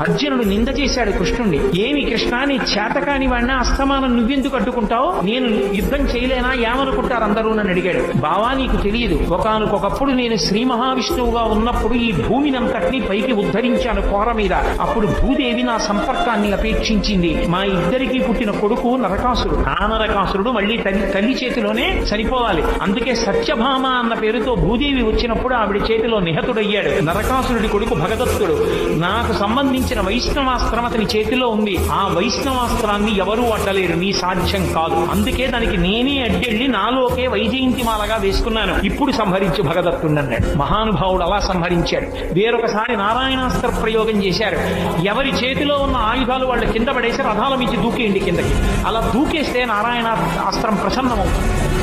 అర్జునుడు నింద చేశాడు కృష్ణుణ్ణి. ఏమి కృష్ణ నీ చేతకాని వాడినా అస్తమానం నువ్వెందుకు అడ్డుకుంటావు? నేను యుద్ధం చేయలేనా? ఏమనుకుంటారు అందరూ? నన్ను అడిగాడు. బావా నీకు తెలియదు. ఒకనకొకప్పుడు నేను శ్రీ మహావిష్ణువుగా ఉన్నప్పుడు ఈ భూమినంతటిని పైకి ఉద్ధరించాను కోర మీద. అప్పుడు భూదేవి నా సంపర్కాన్ని అపేక్షించింది. మా ఇద్దరికి పుట్టిన కొడుకు నరకాసురుడు. ఆ నరకాసురుడు మళ్ళీ తల్లి చేతిలోనే చనిపోవాలి. అందుకే సత్యభామ అన్న పేరుతో భూదేవి వచ్చినప్పుడు ఆవిడ చేతిలో నిహతుడయ్యాడు. నరకాసురుడి కొడుకు భగదత్తుడు. నాకు సంబంధం సంబంధించిన వైష్ణవాస్త్రం అతని చేతిలో ఉంది. ఆ వైష్ణవాస్త్రాన్ని ఎవరూ అడ్డలేరు. నీ సాధ్యం కాదు. అందుకే దానికి నేనే అడ్డెళ్ళి నాలోకే వైజయంతిమాలగా వేసుకున్నాను. ఇప్పుడు సంహరించు భగదత్తుడు అన్నాడు మహానుభావుడు అలా సంహరించాడు. వేరొకసారి నారాయణాస్త్ర ప్రయోగం చేశారు. ఎవరి చేతిలో ఉన్న ఆయుధాలు వాళ్ళ కింద పడేసి రథాల మించి దూకేయండి కిందకి. అలా దూకేస్తే నారాయణ అస్త్రం ప్రసన్నమవుతుంది.